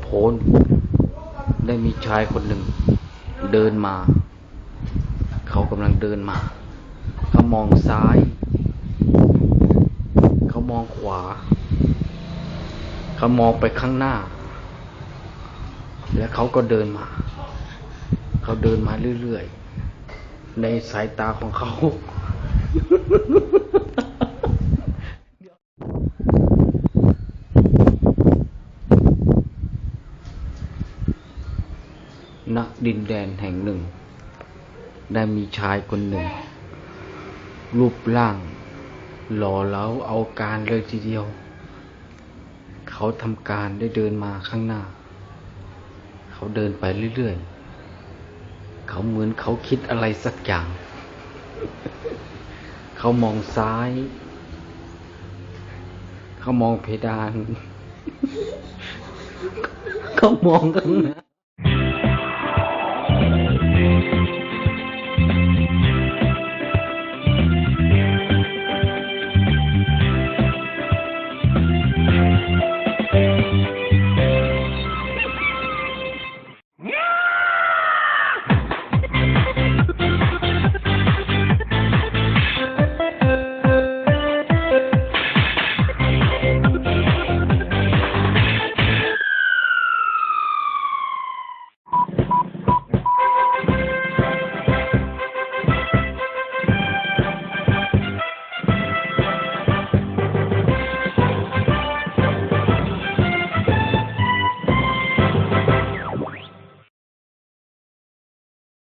โพ้น ได้มีชายคนหนึ่ง เดินมา เขากำลังเดินมา เขามองซ้าย เขามองขวา เขามองไปข้างหน้า แล้วเขาก็เดินมา เขาเดินมาเรื่อยๆ ในสายตาของเขา ณดินแดนแห่งหนึ่ง ได้มีชายคนหนึ่ง รูปร่าง หล่อเหลาเอาการเลยทีเดียว เขาทำการได้เดินมาข้างหน้า เขาเดินไปเรื่อยๆ เขาเหมือนเขาคิดอะไรสักอย่าง เขามองซ้าย เขามองเพดาน เขามองข้างหน้า